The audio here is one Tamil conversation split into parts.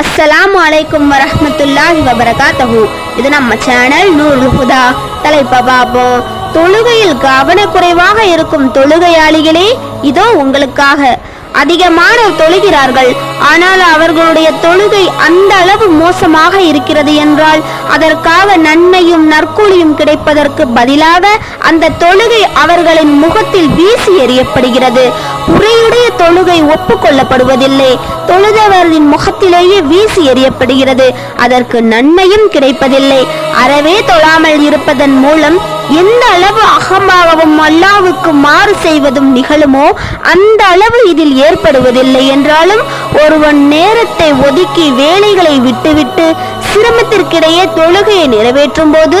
அஸ்ஸலாமு அலைக்கும் வரமத்துல்லாஹி வபரகாத்தஹு இது நம்ம சேனல் நூறு ஹுதா தலைப்ப பார்ப்போம். தொழுகையில் கவனக்குறைவாக இருக்கும் தொழுகையாளிகளே இதோ உங்களுக்காக. அதிகமானோர் தொழுகிறார்கள். ஆனால் அவர்களுடைய தொழுகை அந்த அளவு மோசமாக இருக்கிறது என்றால் அதற்காக நன்மையும் நற்கூலியும் கிடைப்பதற்கு பதிலாக அந்த தொழுகை அவர்களின் முகத்தில் வீசி எறியப்படுகிறது. உரையுடைய தொழுகை ஒப்புக்கொள்ளப்படுவதில்லை. தொழுதவரின் முகத்திலேயே வீசி எறியப்படுகிறது. அதற்கு நன்மையும் கிடைப்பதில்லை. அறவே தொழாமல் இருப்பதன் மூலம் எந்த அளவு அகமாகவும் அல்லாவுக்கு மாறு செய்வதும் நிகழுமோ அந்த அளவு இதில் ஏற்படுவதில்லை என்றாலும் ஒருவன் நேரத்தை ஒதுக்கி வேலைகளை விட்டுவிட்டு சிரமத்திற்கிடையே தொழுகையை நிறைவேற்றும் போது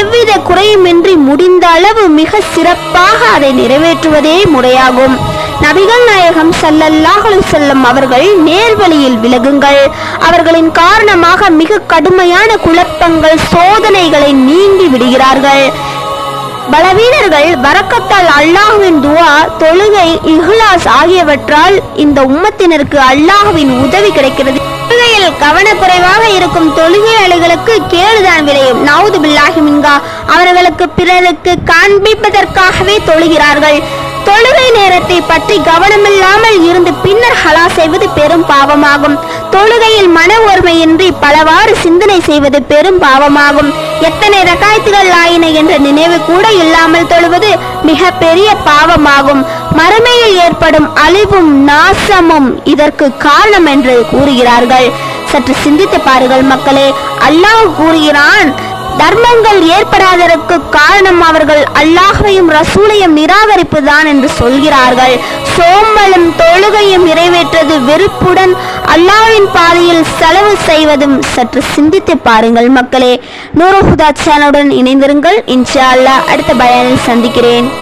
எவ்வித குறையுமின்றி முடிந்த அளவு மிக சிறப்பாக அதை நிறைவேற்றுவதே முறையாகும். நபிகள் நாயகம் ஸல்லல்லாஹு செல்லம் அவர்கள் நேர்வழியில் விலகுங்கள். அவர்களின் காரணமாக மிக கடுமையான குழப்பங்கள் சோதனைகளை நீங்கி விடுகிறார்கள். பலவீனர்கள் வரக்கத்தால் அல்லாஹுவின் துவா தொழுகை இஹ்லாஸ் ஆகியவற்றால் இந்த உம்மத்தினருக்கு அல்லாஹுவின் உதவி கிடைக்கிறது. தொழுகையில் கவனக்குறைவாக இருக்கும் தொழுகையாளிகளுக்கு கேடுதான் விளையும். நவுது பில்லாஹி மின்கா அவர்களுக்கு பிறருக்கு காண்பிப்பதற்காகவே தொழுகிறார்கள். தொழுகை நேரத்தை பற்றி கவனமில்லாமல் இருந்து பின்னர் ஹலா செய்வது பெரும் பாவமாகும். தொழுகையில் மன ஒருமையின்றி பலவாறு சிந்தனை செய்வது பெரும் பாவமாகும். எத்தனை ரகாயத்துகள் ஆயின என்ற நினைவு கூட இல்லாமல் தொழுவது மிக பெரிய பாவமாகும். மறுமையில் ஏற்படும் அழிவும் நாசமும் இதற்கு காரணம் என்று கூறுகிறார்கள். சற்று சிந்தித்து பாருங்கள் மக்களே அல்லாஹ் கூறுகிறான் தர்மங்கள் ஏற்படாததற்கு காரணம் அவர்கள் அல்லாஹையும் ரசூலையும் நிராகரிப்புதான் என்று சொல்கிறார்கள். சோம்பலும் தொழுகையும் நிறைவேற்றது வெறுப்புடன் அல்லாவின் பாதையில் செலவு செய்வதும் சற்று சிந்தித்து பாருங்கள் மக்களே. நூறுஹுதா சேனலுடன் இணைந்திருங்கள். இன்ஷா அல்லாஹ் அடுத்த பயானில் சந்திக்கிறேன்.